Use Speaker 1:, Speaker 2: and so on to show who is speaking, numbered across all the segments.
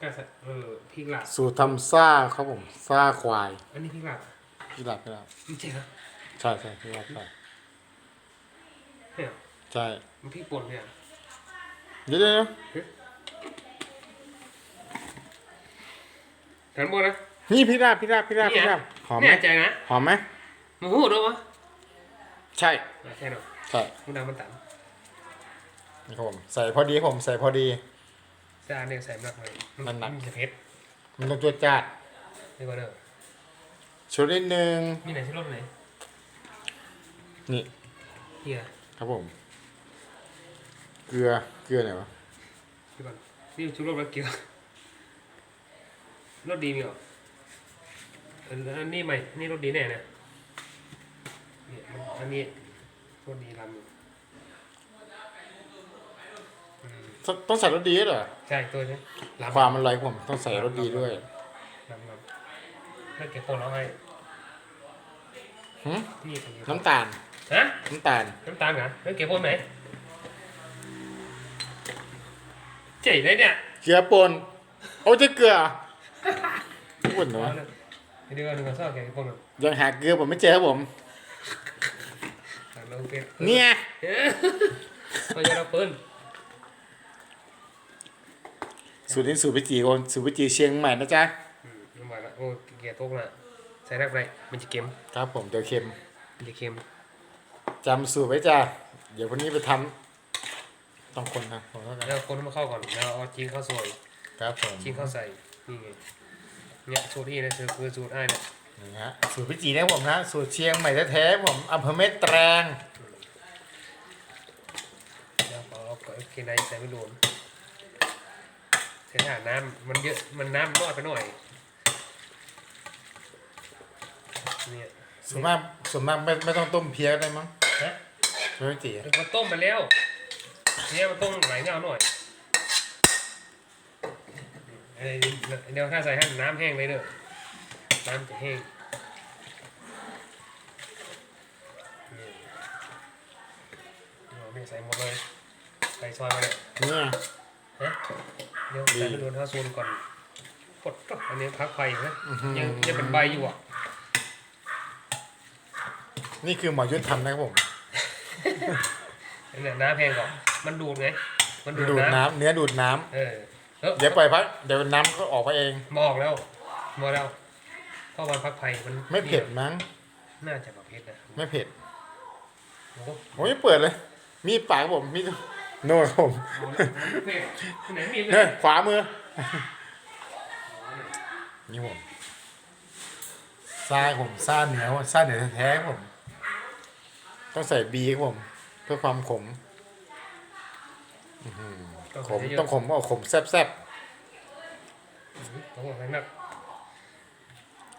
Speaker 1: ก็ใส่เออพริกหลาบ
Speaker 2: สูตรทำซ่าครับผมซ่าควาย
Speaker 1: อันนี้พริกหลาบ
Speaker 2: พี่หลับพี่หลับ
Speaker 1: ไม่ใช่ครับ
Speaker 2: ใช่ใช่พี่หลับใช่
Speaker 1: เนี่ย
Speaker 2: ใช่
Speaker 1: มันพริกป่นเนี่ย
Speaker 2: เดี๋ยวเดี๋ยวเดี๋ยว
Speaker 1: กันหมดนะ
Speaker 2: นี่พี่ลาบพี่ลาบพี่ลาบพี่ลาบหอมไหม
Speaker 1: แน่ใจนะ
Speaker 2: หอมไหม
Speaker 1: หมูหูด้วยวะ
Speaker 2: ใช่
Speaker 1: อะใช่เนาะ
Speaker 2: ใช่
Speaker 1: หมูดำมันต่
Speaker 2: นี่ครับผมใส่พอดีครับผมใส่พอดีำ
Speaker 1: แต่อันเนี้ยใส่มากเลย
Speaker 2: มันหนัก
Speaker 1: จะเผ็ด
Speaker 2: มันต้องตัวจัด
Speaker 1: นี่ก็เด้อ
Speaker 2: ชุดนิดนึง
Speaker 1: มีไหนที่รสไหน
Speaker 2: นี่
Speaker 1: นี่ไง
Speaker 2: ครับผม เกลือเกลือไหนวะ
Speaker 1: ที่ก่อนนี่ชูรสมะเกี๊ยวรสดีมีเหรออันอันนี้ใหม่นี่รสดีแน่นะเนี่ยมันอันนี้รสดีลำอยู่อืม
Speaker 2: ต้องต้องใส่รสดีด้วยเหรอ
Speaker 1: ใช่ตัวนี้ลำ
Speaker 2: ความอร่อยผมต้องใส่รสดีด้วย
Speaker 1: ลำลำแล้วเก็บโปนเอาให้
Speaker 2: หึ
Speaker 1: นี่ตรงนี้
Speaker 2: น้ำตาล
Speaker 1: ฮะ
Speaker 2: น้ำตาล
Speaker 1: น้ำตาลเหรอแล้วเก็บโปนไหนเจ๋งเลยเนี่ย
Speaker 2: เกลือป่นโอ้จะเกลือป่นเหรอ
Speaker 1: เอา
Speaker 2: วะ
Speaker 1: เลยเดี๋ยวก่อนเดี๋ยวก่อนซ่อเก็บโปนก่อน
Speaker 2: ยังหาเกลือผมไม่เจอครับผม
Speaker 1: ตัดลงเป็น
Speaker 2: เนี่ย
Speaker 1: เอ้ยเอาอย่าเราเปิ้ล
Speaker 2: สูตรนี้สูตรพิจีคนสูตรพิจีเชียงใหม่นะจ๊ะ
Speaker 1: อืมน้ำมันละโอ้เกียร์ตกละใส่รักไรมันจะเค็ม
Speaker 2: ครับผมเดี๋ยวเค็ม
Speaker 1: มันจะเค็ม
Speaker 2: จำสูตรไว้จ้ะเดี๋ยววันนี้ไปทำต้องคนนะผมเท่ากัน
Speaker 1: แล้วคนให้มาเข้าก่อนแล้วเอาจีนข้าวสวย
Speaker 2: ครับผม
Speaker 1: จีนข้าวใส่นี่ไงเนี่ยสูตรนี่นะคือคือสูตรอ้ายเนี่ย
Speaker 2: นี่ฮะสูตรพิจีนะครับผมนะสูตรเชียงใหม่แท้ๆผมอำเภอเม็ดแตรง
Speaker 1: แล้วเอาเอาเอาเกนไดใส่ไม่โดน ใส่ถ่านน้ำมันเยอะมันน้ำน้อยไปหน่อยเนี่ย
Speaker 2: ส่วนมากส่วนมากไม่ไม่ต้องต้มเพี้ยได้มั้ง
Speaker 1: ฮะ
Speaker 2: ไม่พิจี
Speaker 1: มันต้มมาแล้วเนี่ยมันต้มไหลเงาหน่อยเอ้ยเดี๋ยวถ้าใส่ให้น้ำแห้งเลยเนอะน้ำจะแห้งนี่เอาไม่ใส่หมดเลยใส่ซอยมาเลย
Speaker 2: เนี่ย
Speaker 1: ฮะเดี๋ยวใส่ไปโดนท่าโซนก่อนกดก็อันนี้พักไฟนะยังยังเป็นใบอยู่อะ
Speaker 2: นี่คือหมอยุทธทำนะครับผม
Speaker 1: อันนี้น้ำแห้งก่อนมันดูดไง มันดูดู
Speaker 2: ด
Speaker 1: น้ำ
Speaker 2: น้ำเนื้อดูดน้ำ
Speaker 1: เออ
Speaker 2: เดี๋ยวปล่อยพักเดี๋ยวน้ำก็ออกไปเอง
Speaker 1: มอกแล้วมอกแล้วเพราะวันพักไฟมัน
Speaker 2: ไม่เผ็ดมั้ง
Speaker 1: น่าจะแบบเผ็ดนะ
Speaker 2: ไม่เผ็ด
Speaker 1: โอ้โห
Speaker 2: ผมไม่เปิดเลย มีดปากผมมีด โน่ครับผม
Speaker 1: เผ็ดที่ไหนมีเล
Speaker 2: เนี่ย
Speaker 1: ย
Speaker 2: ขวามือ นี่ผมซ่าผมซ่าเหนือซ่าเหนือแท้ๆครับผม ต้องใส่บีครับผม เพื่อความขมอื้อหือขมต้องขมก็ขมแซ่บ
Speaker 1: ต้องบอกอะไรนัก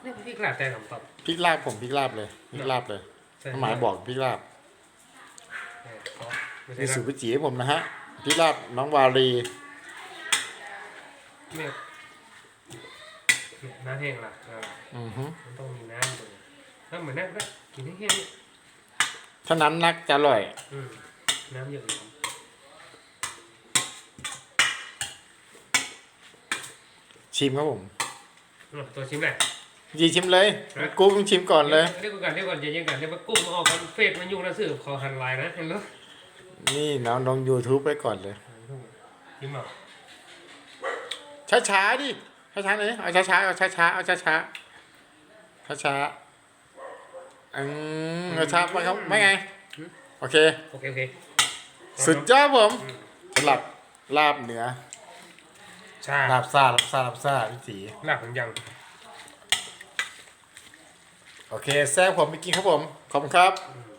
Speaker 1: นี่พี่กลาดแต่หนำตอบ
Speaker 2: ๆพริกลาบผมพริกลาบเลยพริกลาบเลย
Speaker 1: ใส่
Speaker 2: หมายบอกพริกลาบ
Speaker 1: เออขอไม่ใช่
Speaker 2: นี่
Speaker 1: นั
Speaker 2: สู
Speaker 1: ก
Speaker 2: ตรพิจีให้ผมนะฮะพริกลาบน้องวารี
Speaker 1: เนี่ยเนี่ยน้ำแห้งล่ะเออ
Speaker 2: อือฮึ
Speaker 1: มันต้องมีน้ำด้วยน้ำเหมือนน้ำก็กินให้แห้งๆ
Speaker 2: ถ้าน้ำนักจะอร่อย
Speaker 1: อืมน้ำเยอะอยู่
Speaker 2: ชิมครับผม
Speaker 1: อะตัวชิมแหละ
Speaker 2: ยีชิมเลย
Speaker 1: ครับ
Speaker 2: กูต้องชิมก่อนเลย
Speaker 1: เรียกก่อนเรียกก่อนอย่าเย็นกันเรียกว่ากุ้งมาออกกันเฟซมันยุ่งนะสื่อขอหันไลน์นะเห็นไหม
Speaker 2: นี่น้องลง YouTube ไปก่อนเลย
Speaker 1: ชิมเอา
Speaker 2: ช้าช้าๆดิช้าช้าๆหน่อยเอาช้าช้าๆเอาช้าช้าๆเอาช้าช้าช้าช้าๆอืมเอาช้าไปครับไม่ไง โอเค
Speaker 1: โอเค โอเค
Speaker 2: สุดยอดผมสำหรับลาบเหนือ
Speaker 1: ชา
Speaker 2: ลาบซ่าลาบซ่าลาบซ่าพี่สี
Speaker 1: ลาบของยัง
Speaker 2: โอเคแซ่บผมไปกินครับผม ขอบคุณครับ
Speaker 1: อืม